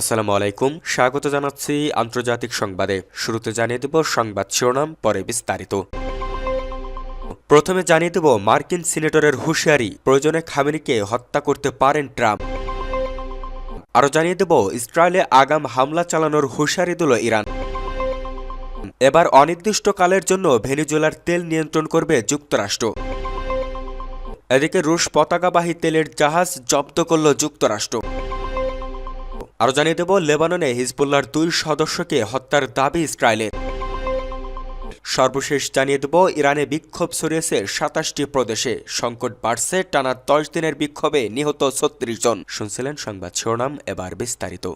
আসসালামু আলাইকুম। স্বাগত জানাচ্ছি আন্তর্জাতিক সংবাদে। শুরুতে জানিয়ে দেব সংবাদ শিরোনাম, পরে বিস্তারিত। প্রথমে জানিয়ে দেব মার্কিন সিনেটরের হুঁশিয়ারি, প্রয়োজনে খামেনিকে হত্যা করতে পারেন ট্রাম্প। আরও জানিয়ে দেব, ইসরায়েলে আগাম হামলা চালানোর হুঁশিয়ারি দিল ইরান। এবার অনির্দিষ্টকালের জন্য ভেনিজুয়েলার তেল নিয়ন্ত্রণ করবে যুক্তরাষ্ট্র। এদিকে রুশ পতাকাবাহী তেলের জাহাজ জব্দ করল যুক্তরাষ্ট্র। আরও জানিয়ে দেব, লেবাননে হিজবুল্লার দুই সদস্যকে হত্যার দাবি ইসরায়েলের। সর্বশেষ জানিয়ে দেব, ইরানে বিক্ষোভ ছড়িয়েছে সাতাশটি প্রদেশে। সংকট বাড়ছে, টানা দশ দিনের বিক্ষোভে নিহত ছত্রিশ জন। শুনছিলেন সংবাদ শিরোনাম, এবার বিস্তারিত।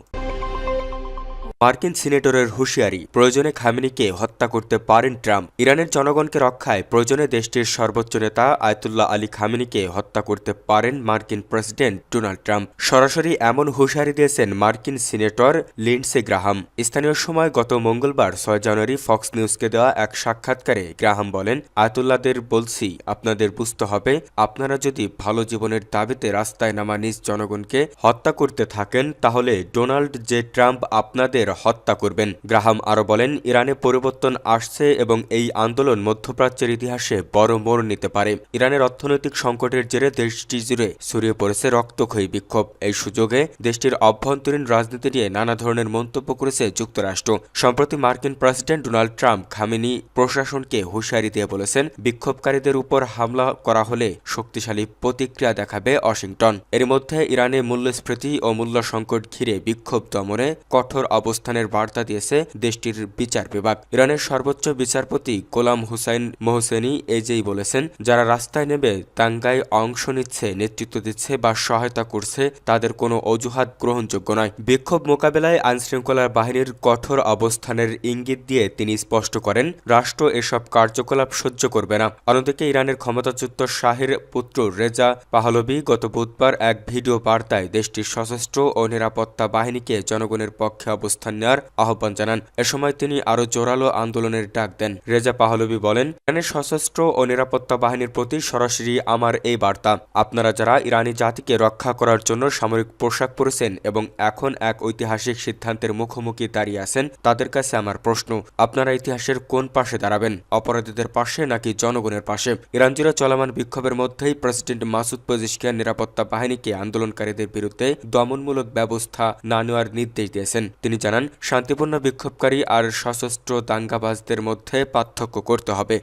মার্কিন সিনেটরের হুঁশিয়ারি, প্রয়োজনে খামিনিকে হত্যা করতে পারেন ট্রাম্প। ইরানের জনগণকে রক্ষায় প্রয়োজনে দেশটির সর্বোচ্চ নেতা আয়তুল্লাহ আলী খামিনিকে হত্যা করতে পারেন মার্কিন প্রেসিডেন্ট ডোনাল্ড ট্রাম্প। সরাসরি এমন হুঁশিয়ারি দিয়েছেন মার্কিন সিনেটর লিন্ডসে গ্রাহাম। স্থানীয় সময় গত মঙ্গলবার, ছয় জানুয়ারি ফক্স নিউজকে দেওয়া এক সাক্ষাৎকারে গ্রাহাম বলেন আয়তুল্লাদের বলছি, আপনাদের বুঝতে হবে, আপনারা যদি ভালো জীবনের দাবিতে রাস্তায় নামা নিজ জনগণকে হত্যা করতে থাকেন, তাহলে ডোনাল্ড জে ট্রাম্প আপনাদের হত্যা করবেন। গ্রাহাম আরও বলেন, ইরানে পরিবর্তন আসছে এবং এই আন্দোলন মধ্যপ্রাচ্যের ইতিহাসে বড় মোড় নিতে পারে। ইরানের অর্থনৈতিক সংকটের জেরে দেশটি জুড়ে ছড়িয়ে পড়েছে রক্তক্ষয়ী বিক্ষোভ। এই সুযোগে দেশটির অভ্যন্তরীণ রাজনীতি নিয়ে নানা ধরনের মন্তব্য করেছে যুক্তরাষ্ট্র। সম্প্রতি মার্কিন প্রেসিডেন্ট ডোনাল্ড ট্রাম্প খামেনি প্রশাসনকে হুঁশিয়ারি দিয়ে বলেছেন, বিক্ষোভকারীদের উপর হামলা করা হলে শক্তিশালী প্রতিক্রিয়া দেখাবে ওয়াশিংটন। এর মধ্যে ইরানে মূল্যস্ফীতি ও মূল্য সংকট ঘিরে বিক্ষোভ দমনে কঠোর অবস্থানের বার্তা দিয়েছে দেশটির বিচার বিভাগ। ইরানের সর্বোচ্চ বিচারপতি গোলাম হুসাইন মোহসেনি এজেই বলেছেন, যারা রাস্তায় নেবে দাঙ্গায় অংশ নিচ্ছে, নেতৃত্ব দিচ্ছে বা সহায়তা করছে, তাদের কোনো অজুহাত গ্রহণযোগ্য নয়। বিক্ষোভ মোকাবেলায় আইনশৃঙ্খলা বাহিনীর কঠোর অবস্থানের ইঙ্গিত দিয়ে তিনি স্পষ্ট করেন, রাষ্ট্র এসব কার্যকলাপ সহ্য করবে না। অন্যদিকে ইরানের ক্ষমতাচ্যুত শাহের পুত্র রেজা পাহলবি গত বুধবার এক ভিডিও বার্তায় দেশটির সশস্ত্র ও নিরাপত্তা বাহিনীকে জনগণের পক্ষে অবস্থান নেওয়ার আহ্বান জানান। এ সময় তিনি আরও জোরালো আন্দোলনের ডাক দেন। রেজা পাহলবি বলেন, ইরানের সশস্ত্র ও নিরাপত্তা বাহিনীর প্রতি সরাসরি আমার এই বার্তা। আপনারা যারা ইরানি জাতিকে রক্ষা করার জন্য সামরিক পোশাক পরেছেন এবং এখন এক ঐতিহাসিক সিদ্ধান্তের মুখোমুখি দাঁড়িয়ে আছেন, তাদের কাছে আমার প্রশ্ন, আপনারা ইতিহাসের কোন পাশে দাঁড়াবেন? অপরাধীদের পাশে নাকি জনগণের পাশে? ইরান জুড়ে চলমান বিক্ষোভের মধ্যেই প্রেসিডেন্ট মাসুদ পেজিশকিয়ান নিরাপত্তা বাহিনীকে আন্দোলনকারীদের বিরুদ্ধে দমনমূলক ব্যবস্থা না নেওয়ার নির্দেশ দিয়েছেন। তিনি জানান শান্তিপূর্ণ বিক্ষোভকারী আর সশস্ত্র দাঙ্গাবাজদের মধ্যে পার্থক্য করতে হবে।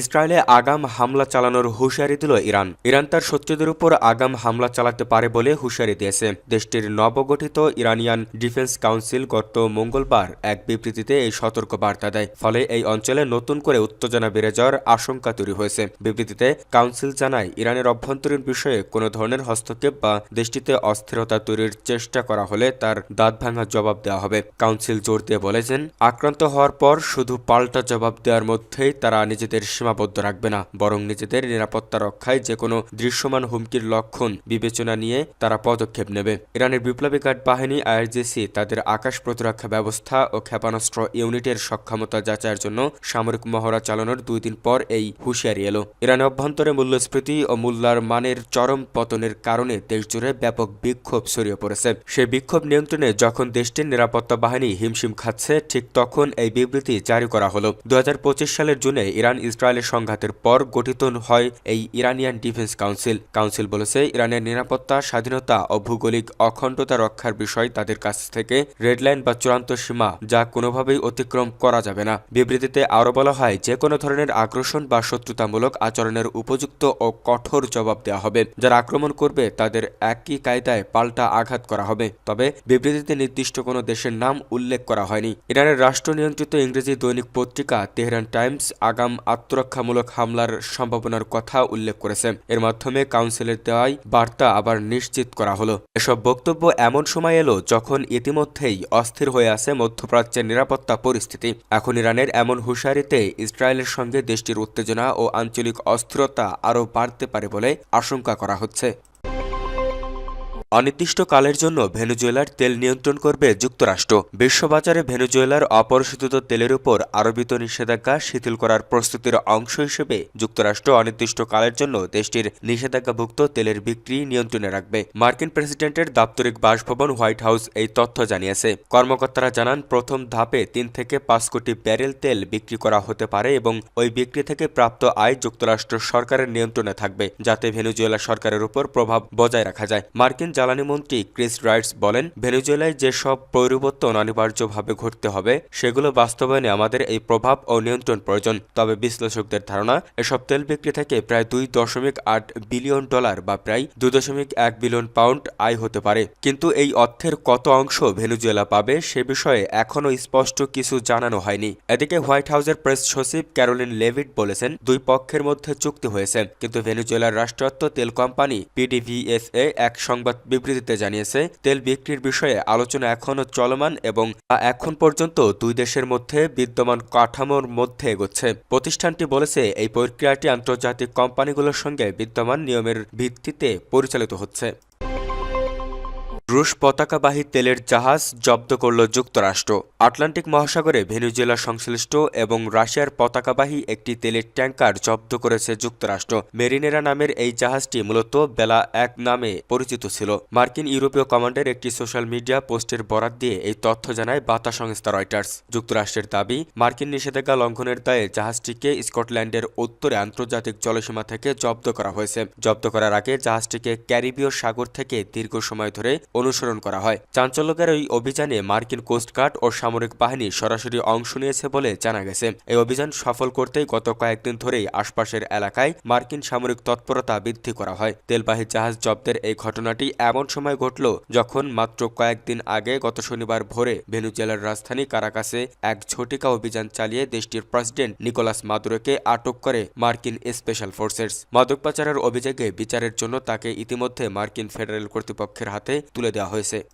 ইসরায়েলে আগাম হামলা চালানোর হুঁশিয়ারি দিল ইরান। ইরান তার শত্রুদের উপর আগাম হামলা চালাতে পারে বলে হুঁশিয়ারি দিয়েছে। দেশটির নবগঠিত ইরানিয়ান ডিফেন্স কাউন্সিল গত মঙ্গলবার এক বিবৃতিতে এই সতর্ক বার্তা দেয়। ফলে এই অঞ্চলে নতুন করে উত্তেজনা বেড়ে যাওয়ার আশঙ্কা তৈরি হয়েছে। বিবৃতিতে কাউন্সিল জানায়, ইরানের অভ্যন্তরীণ বিষয়ে কোনো ধরনের হস্তক্ষেপ বা দেশটিতে অস্থিরতা তৈরির চেষ্টা করা হলে তার দাঁত ভাঙা জবাব দেওয়া হবে। কাউন্সিল জোর দিয়ে বলেছেন আক্রান্ত হওয়ার পর শুধু পাল্টা জবাব দেওয়ার মধ্যেই তারা নিজেদের সীমাবদ্ধ রাখবে না, বরং নিজেদের নিরাপত্তা রক্ষায় যে কোনো দৃশ্যমান হুমকির লক্ষণ বিবেচনা নিয়ে তারা পদক্ষেপ নেবে। ইরানের বিপ্লবী গার্ড বাহিনী আইআরজিসি তাদের আকাশ প্রতিরক্ষা ব্যবস্থা ও ক্ষেপণাস্ত্র ইউনিটের সক্ষমতা যাচাইয়ের জন্য সামরিক মহড়া চালানোর দুই দিন পর এই হুঁশিয়ারি এলো। ইরানের অভ্যন্তরে মূল্যস্ফীতি ও মূল্যার মানের চরম পতনের কারণে দেশজুড়ে ব্যাপক বিক্ষোভ ছড়িয়ে পড়েছে। সেই বিক্ষোভ নিয়ন্ত্রণে যখন দেশটির নিরাপত্তা বাহিনী হিমশিম খাচ্ছে, ঠিক তখন এই বিবৃতি জারি করা হলো। দু সালের জুনে ইরান ইসরায়েলের সংঘাতের পর গঠিত হয় এই ইরানিয়ান ডিফেন্স কাউন্সিল। কাউন্সিল বলেছে, ইরানের নিরাপত্তা, স্বাধীনতা ও ভৌগোলিক অখণ্ডতা রক্ষার বিষয় তাদের কাছ থেকে রেডলাইন বা চূড়ান্ত সীমা যা কোনোভাবেই অতিক্রম করা যাবে না। বিবৃতিতে আরও বলা হয়, যে কোনো ধরনের আগ্রাসন বা শত্রুতামূলক আচরণের উপযুক্ত ও কঠোর জবাব দেওয়া হবে। যারা আক্রমণ করবে, তাদের একই কায়দায় পাল্টা আঘাত করা হবে। তবে বিবৃতিতে নির্দিষ্ট কোনো দেশের নাম উল্লেখ করা হয়নি। ইরানের রাষ্ট্র নিয়ন্ত্রিত ইংরেজি দৈনিক পত্রিকা তেহরান টাইমস আগাম আত্মরক্ষামূলক হামলার সম্ভাবনার কথা উল্লেখ করেছে এর মাধ্যমে কাউন্সিলের দেওয়াই বার্তা আবার নিশ্চিত করা হলো। এসব বক্তব্য এমন সময় এলো যখন ইতিমধ্যেই অস্থির হয়ে আছে মধ্যপ্রাচ্যের নিরাপত্তা পরিস্থিতি। এখন ইরানের এমন হুঁশিয়ারিতে ইসরায়েলের সঙ্গে দেশটির উত্তেজনা ও আঞ্চলিক অস্থিরতা আরও বাড়তে পারে বলে আশঙ্কা করা হচ্ছে। অনির্দিষ্টকালের জন্য ভেনেজুয়েলার তেল নিয়ন্ত্রণ করবে যুক্তরাষ্ট্র। বিশ্ববাজারে ভেনেজুয়েলার অপরিশোধিত তেলের উপর আরোপিত নিষেধাজ্ঞা শিথিল করার প্রস্তুতির অংশ হিসেবে যুক্তরাষ্ট্র অনির্দিষ্টকালের জন্য দেশটির নিষেধাজ্ঞাভুক্ত তেলের বিক্রি নিয়ন্ত্রণে রাখবে। মার্কিন প্রেসিডেন্টের দাপ্তরিক বাসভবন হোয়াইট হাউস এই তথ্য জানিয়েছে। কর্মকর্তারা জানান, প্রথম ধাপে তিন থেকে পাঁচ কোটি ব্যারেল তেল বিক্রি করা হতে পারে এবং ওই বিক্রি থেকে প্রাপ্ত আয় যুক্তরাষ্ট্র সরকারের নিয়ন্ত্রণে থাকবে, যাতে ভেনেজুয়েলা সরকারের উপর প্রভাব বজায় রাখা যায়। মার্কিন জ্বালানি মন্ত্রী ক্রিস রাইটস বলেন, ভেনেজুয়েলায় যেসব পরিবর্তন অনিবার্যভাবে ঘটতে হবে, সেগুলো বাস্তবায়নে আমাদের এই প্রভাব ও নিয়ন্ত্রণ প্রয়োজন। তবে বিশ্লেষকদের ধারণা, এসব তেল বিক্রি থেকে প্রায় দুই দশমিক আট বিলিয়ন ডলার বা প্রায় দুই দশমিক এক বিলিয়ন পাউন্ড আয় হতে পারে। কিন্তু এই অর্থের কত অংশ ভেনেজুয়েলা পাবে, সে বিষয়ে এখনও স্পষ্ট কিছু জানানো হয়নি। এদিকে হোয়াইট হাউসের প্রেস সচিব ক্যারোলিন লেভিট বলেছেন, দুই পক্ষের মধ্যে চুক্তি হয়েছে। কিন্তু ভেনেজুয়েলার রাষ্ট্রায়ত্ত তেল কোম্পানি, পিডিভিএসএ, এক সংবাদ বিবৃতিতে জানিয়েছে, তেল বিক্রির বিষয়ে আলোচনা এখনও চলমান এবং তা এখন পর্যন্ত দুই দেশের মধ্যে বিদ্যমান কাঠামোর মধ্যে এগোচ্ছে। প্রতিষ্ঠানটি বলেছে, এই প্রক্রিয়াটি আন্তর্জাতিক কোম্পানিগুলোর সঙ্গে বিদ্যমান নিয়মের ভিত্তিতে পরিচালিত হচ্ছে। রুশ পতাকাবাহী তেলের জাহাজ জব্দ করল যুক্তরাষ্ট্র। আটলান্টিক মহাসাগরে ভেনেজুয়েলা সংশ্লিষ্ট এবং রাশিয়ার পতাকাবাহী একটি তেলের ট্যাঙ্কার জব্দ করেছে যুক্তরাষ্ট্র। মেরিনেরা নামের এই জাহাজটি মূলত বেলা এক নামে পরিচিত ছিল। মার্কিন ইউরোপীয় কমান্ডের একটি সোশ্যাল মিডিয়া পোস্টের বরাত দিয়ে এই তথ্য জানায় বার্তা সংস্থা রয়টার্স। যুক্তরাষ্ট্রের দাবি, মার্কিন নিষেধাজ্ঞা লঙ্ঘনের দায়ে জাহাজটিকে স্কটল্যান্ডের উত্তরে আন্তর্জাতিক জলসীমা থেকে জব্দ করা হয়েছে। জব্দ করার আগে জাহাজটিকে ক্যারিবীয় সাগর থেকে দীর্ঘ সময় ধরে অনুসরণ করা হয়। চাঞ্চল্যকর এই অভিযানে মার্কিন কোস্টগার্ড ও সামরিক বাহিনী সরাসরি অংশ নিয়েছে বলে জানা গেছে। এই অভিযান সফল করতেই গত কয়েকদিন ধরেই আশপাশের এলাকায় মার্কিন সামরিক তৎপরতা বৃদ্ধি করা হয়। তেলবাহী জাহাজ জব্দের এই ঘটনাটি এমন সময় ঘটল যখন মাত্র কয়েকদিন আগে গত শনিবার ভোরে ভেনুজুয়েলার রাজধানী কারাকাসে এক ঝটিকা অভিযান চালিয়ে দেশটির প্রেসিডেন্ট নিকোলাস মাদুরোকে আটক করে মার্কিন স্পেশাল ফোর্সেস। মাদক পাচারের অভিযোগে বিচারের জন্য তাকে ইতিমধ্যে মার্কিন ফেডারেল কর্তৃপক্ষের হাতে তুলে দেওয়া হয়েছে।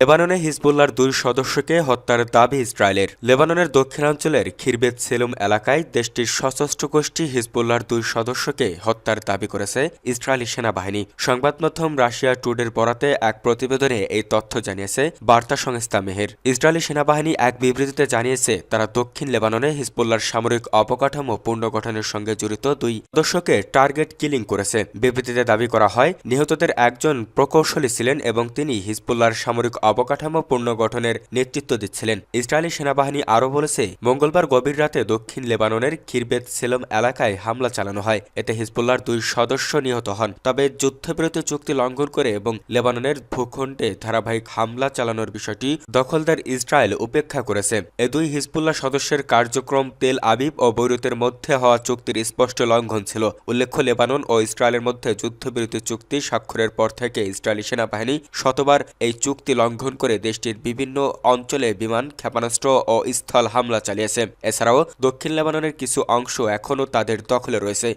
লেবাননে হিজবুল্লার দুই সদস্যকে হত্যার দাবি ইসরায়েলের। লেবাননের দক্ষিণাঞ্চলের খিরবেত সেলুম এলাকায় দেশটির সশস্ত্র গোষ্ঠী হিজবুল্লার দুই সদস্যকে হত্যার দাবি করেছে ইসরায়েলি সেনাবাহিনী। সংবাদ মাধ্যম রাশিয়া টুডের বরাতে এক প্রতিবেদনে এই তথ্য জানিয়েছে বার্তা সংস্থা মেহের। ইসরায়েলি সেনাবাহিনী এক বিবৃতিতে জানিয়েছে, তারা দক্ষিণ লেবাননে হিজবুল্লার সামরিক অবকাঠামো পুনর্গঠনের সঙ্গে জড়িত দুই সদস্যকে টার্গেট কিলিং করেছে। বিবৃতিতে দাবি করা হয়, নিহতদের একজন প্রকৌশলী ছিলেন এবং তিনি হিজবুল্লার সামরিক অবকাঠামো পুনর্গঠনের নেতৃত্ব দিচ্ছিলেন। ইসরায়েলি সেনাবাহিনী আরও বলেছে, মঙ্গলবার গভীর রাতে দক্ষিণ লেবাননের খিরবেত সেলম এলাকায় হামলা চালানো হয়। এতে হিজবুল্লার দুই সদস্য নিহত হন। তবে যুদ্ধবিরতি চুক্তি লঙ্ঘন করে এবং লেবাননের ভূখণ্ডে ধারাবাহিক হামলা চালানোর বিষয়টি দখলদার ইসরায়েল উপেক্ষা করেছে। এ দুই হিজবুল্লাহ সদস্যের কার্যক্রম তেল আবিব ও বৈরুতের মধ্যে হওয়া চুক্তির স্পষ্ট লঙ্ঘন ছিল। উল্লেখ্য, লেবানন ও ইসরায়েলের মধ্যে যুদ্ধবিরতি চুক্তি স্বাক্ষরের পর থেকে ইসরায়েলি সেনাবাহিনী শতবার এই চুক্তি লঙ্ঘন করে দেশটির বিভিন্ন অঞ্চলে বিমান, ক্ষেপণাস্ত্র ও স্থল হামলা চালিয়েছে। এছাড়াও দক্ষিণ লেবাননের কিছু অংশ এখনও তাদের দখলে রয়েছে।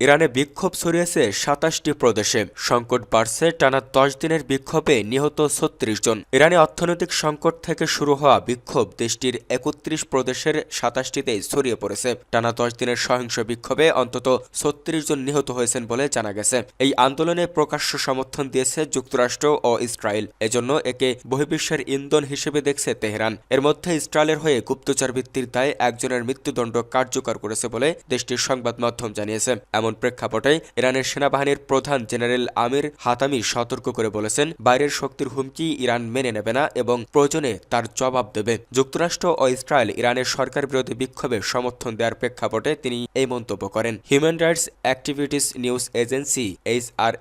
ইরানে বিক্ষোভ ছড়িয়েছে সাতাশটি প্রদেশে। সংকট বাড়ছে, টানা দশ দিনের বিক্ষোভে নিহত ছত্রিশ জন। ইরানে অর্থনৈতিক সংকট থেকে শুরু হওয়া বিক্ষোভ দেশটির একত্রিশ প্রদেশের সাতাশটিতে ছড়িয়ে পড়েছে। টানা দশ দিনের সহিংস বিক্ষোভে অন্তত ছত্রিশ জন নিহত হয়েছেন বলে জানা গেছে। এই আন্দোলনে প্রকাশ্য সমর্থন দিয়েছে যুক্তরাষ্ট্র ও ইসরায়েল। এজন্য একে বহির্বিশ্বের ইন্ধন হিসেবে দেখছে তেহরান। এর মধ্যে ইসরায়েলের হয়ে গুপ্তচর ভিত্তির দায়ে একজনের মৃত্যুদণ্ড কার্যকর করেছে বলে দেশটির সংবাদ মাধ্যম জানিয়েছে। এমন প্রেক্ষাপটে ইরানের সেনাবাহিনীর প্রধান জেনারেল আমির হাতামি সতর্ক করে বলেছেন, বাইরের শক্তির হুমকি ইরান মেনে নেবে না এবং প্রয়োজনে তার জবাব দেবে। যুক্তরাষ্ট্র ও ইসরায়েল ইরানের সরকার বিরোধী বিক্ষোভে সমর্থন দেওয়ার প্রেক্ষাপটে তিনি এই মন্তব্য করেন। Human rights activities news agency H R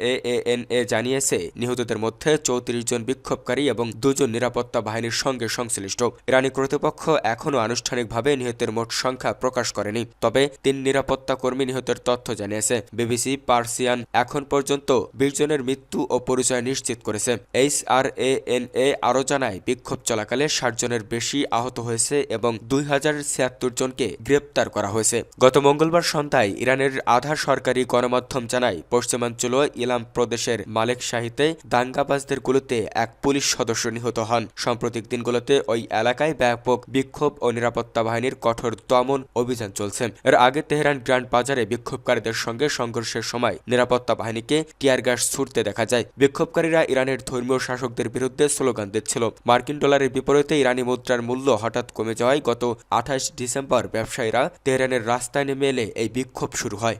N A জানিয়েছে, নিহতদের মধ্যে চৌত্রিশ জন বিক্ষোভকারী এবং দুজন নিরাপত্তা বাহিনীর সঙ্গে সংশ্লিষ্ট। ইরানি কর্তৃপক্ষ এখনও আনুষ্ঠানিকভাবে নিহতের মোট সংখ্যা প্রকাশ করেনি, তবে তিন নিরাপত্তা কর্মী নিহতের তথ্য জানিয়েছে। বিবিসি পার্সিয়ান এখন পর্যন্ত বিশ জনের মৃত্যু ও পরিচয় নিশ্চিত করেছে। এইচ আর এ এন এ আরও জানায়, বিক্ষোভ চলাকালে ষাট জনের বেশি আহত হয়েছে এবং দুই হাজার ছিয়াত্তর জনকে গ্রেপ্তার করা হয়েছে। গত মঙ্গলবার সন্ধ্যায় ইরানের আধা সরকারি গণমাধ্যম জানায়, পশ্চিমাঞ্চল ইলাম প্রদেশের মালেক শাহিতে দাঙ্গাবাজদের গুলোতে এক পুলিশ সদস্য নিহত হন। সাম্প্রতিক দিনগুলোতে ওই এলাকায় ব্যাপক বিক্ষোভ ও নিরাপত্তা বাহিনীর কঠোর দমন অভিযান চলছে। এর আগে তেহরান গ্র্যান্ড বাজারে বিক্ষোভকারীদের সঙ্গে সংঘর্ষের সময় নিরাপত্তা বাহিনীকে টিয়ার গ্যাস ছুটতে দেখা যায়। বিক্ষোভকারীরা ইরানের ধর্মীয় শাসকদের বিরুদ্ধে স্লোগান দিচ্ছিল। মার্কিন ডলারের বিপরীতে ইরানি মুদ্রার মূল্য হঠাৎ কমে যাওয়ায় গত আঠাশ ডিসেম্বর ব্যবসায়ীরা তেহরানের রাস্তায় নেমে এলে এই বিক্ষোভ শুরু হয়।